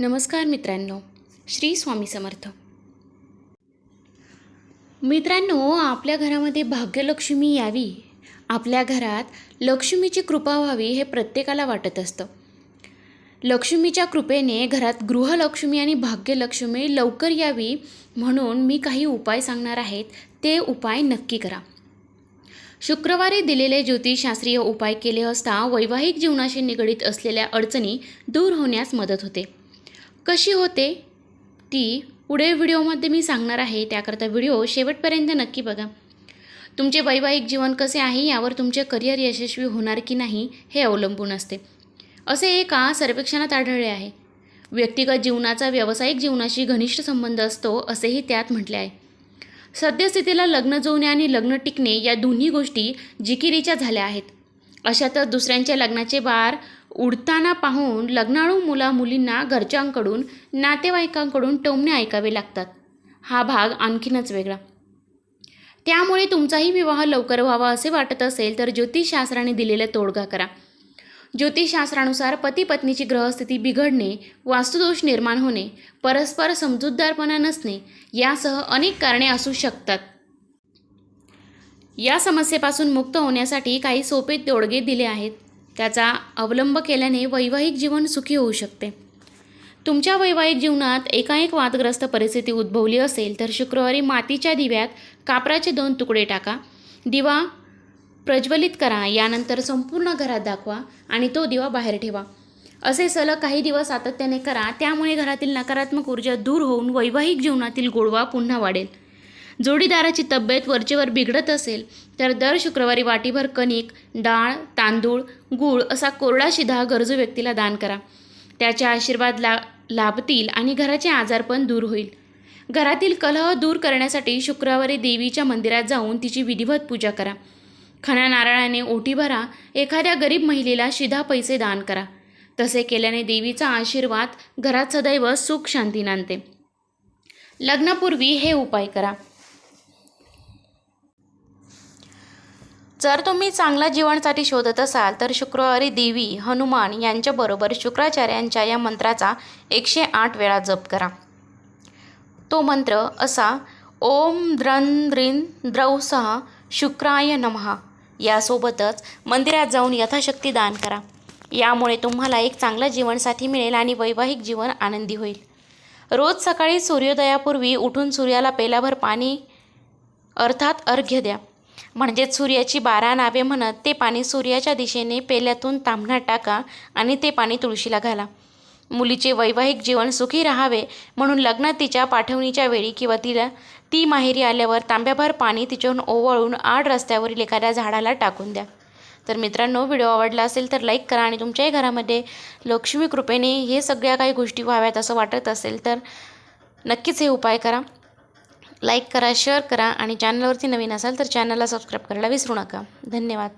नमस्कार मित्रांनो श्री स्वामी समर्थ. मित्रांनो आपल्या घरामध्ये भाग्यलक्ष्मी यावी. आपल्या घरात लक्ष्मीची कृपा व्हावी हे प्रत्येकाला वाटत असतं. लक्ष्मीच्या कृपेने घरात गृहलक्ष्मी आणि भाग्यलक्ष्मी लवकर यावी म्हणून मी काही उपाय सांगणार आहेत ते उपाय नक्की करा. शुक्रवारी दिलेले ज्योतिषशास्त्रीय उपाय केले असता वैवाहिक जीवनाशी निगडीत असलेल्या अडचणी दूर होण्यास मदत होते. कशी होते ती पुढे व्हिडिओमध्ये मी सांगणार आहे. त्याकरता व्हिडिओ शेवटपर्यंत नक्की बघा. तुमचे वैवाहिक जीवन कसे आहे यावर तुमचे करिअर यशस्वी होणार की नाही हे अवलंबून असते. असे एका सर्वेक्षणात आढळले आहे. व्यक्तिगत जीवनाचा व्यावसायिक जीवनाशी घनिष्ठ संबंध असतो असेही त्यात म्हटले आहे. सद्यस्थितीला लग्न जुळणे आणि लग्न टिकणे या दोन्ही गोष्टी जिकिरीच्या झाल्या आहेत. अशातच दुसऱ्यांच्या लग्नाचे बार उडताना पाहून लग्नाळू मुला मुलींना घरच्यांकडून नातेवाईकांकडून टोमणे ऐकावे लागतात. हा भाग आणखीनच वेगळा. त्यामुळे तुमचाही विवाह लवकर व्हावा असे वाटत असेल तर ज्योतिषशास्त्राने दिलेला तोडगा करा. ज्योतिषशास्त्रानुसार पती पत्नीची ग्रहस्थिती बिघडणे वास्तुदोष निर्माण होणे परस्पर समजूतदारपणा नसणे यासह अनेक कारणे असू शकतात. या समस्येपासून मुक्त होण्यासाठी काही सोपे तोडगे दिले आहेत. त्याचा अवलंब केल्याने वैवाहिक जीवन सुखी होऊ शकते. तुमच्या वैवाहिक जीवनात एकाएक वादग्रस्त परिस्थिती उद्भवली असेल तर शुक्रवारी मातीच्या दिव्यात कापराचे दोन तुकडे टाका. दिवा प्रज्वलित करा यानंतर संपूर्ण घरात दाखवा आणि तो दिवा बाहेर ठेवा. असे सलग काही दिवस सातत्याने करा त्यामुळे घरातील नकारात्मक ऊर्जा दूर होऊन वैवाहिक जीवनातील गोडवा पुन्हा वाढेल. जोडीदाराची तब्येत वरचेवर बिघडत असेल तर दर शुक्रवारी वाटीभर कणिक डाळ तांदूळ गूळ असा कोरडा शिधा गरजू व्यक्तीला दान करा. त्याचे आशीर्वाद ला लाभतील आणि घराचे आजारपण दूर होईल. घरातील कलह दूर करण्यासाठी शुक्रवारी देवीच्या मंदिरात जाऊन तिची विधिवत पूजा करा. खणा नारळाने ओटी भरा एखाद्या गरीब महिलेला शिधा पैसे दान करा. तसे केल्याने देवीचा आशीर्वाद घरात सदैव सुख शांती नांदते लग्नापूर्वी हे उपाय करा. जर तुम्ही चांगला जीवनसाठी शोधत असाल तर शुक्रवारी देवी हनुमान यांच्याबरोबर शुक्राचार्यांच्या या मंत्राचा एकशे आठ वेळा जप करा. तो मंत्र असा ओम द्रन द्रिन द्रौसह शुक्राय नमहा यासोबतच मंदिरात जाऊन यथाशक्ती दान करा. यामुळे तुम्हाला एक चांगला जीवनसाथी मिळेल आणि वैवाहिक जीवन आनंदी होईल. रोज सकाळी सूर्योदयापूर्वी उठून सूर्याला पेलाभर पाणी अर्थात अर्घ्य द्या. म्हणजेच सूर्याची बारा नावे म्हणत ते पाणी सूर्याच्या दिशेने पेल्यातून तांबण्यात टाका आणि ते पाणी तुळशीला घाला. मुलीचे वैवाहिक जीवन सुखी राहावे म्हणून लग्न तिच्या पाठवणीच्या वेळी किंवा तिला ती माहेरी आल्यावर तांब्याभर पाणी तिच्याहून ओवाळून आड रस्त्यावरील एखाद्या झाडाला टाकून द्या. तर मित्रांनो व्हिडिओ आवडला असेल तर लाईक करा आणि तुमच्याही घरामध्ये लक्ष्मी कृपेने हे सगळ्या काही गोष्टी व्हाव्यात असं वाटत असेल तर नक्कीच हे उपाय करा. लाईक करा शेअर करा आणि चॅनलवरती नवीन असाल तर चॅनलला सबस्क्राईब करायला विसरू नका. धन्यवाद.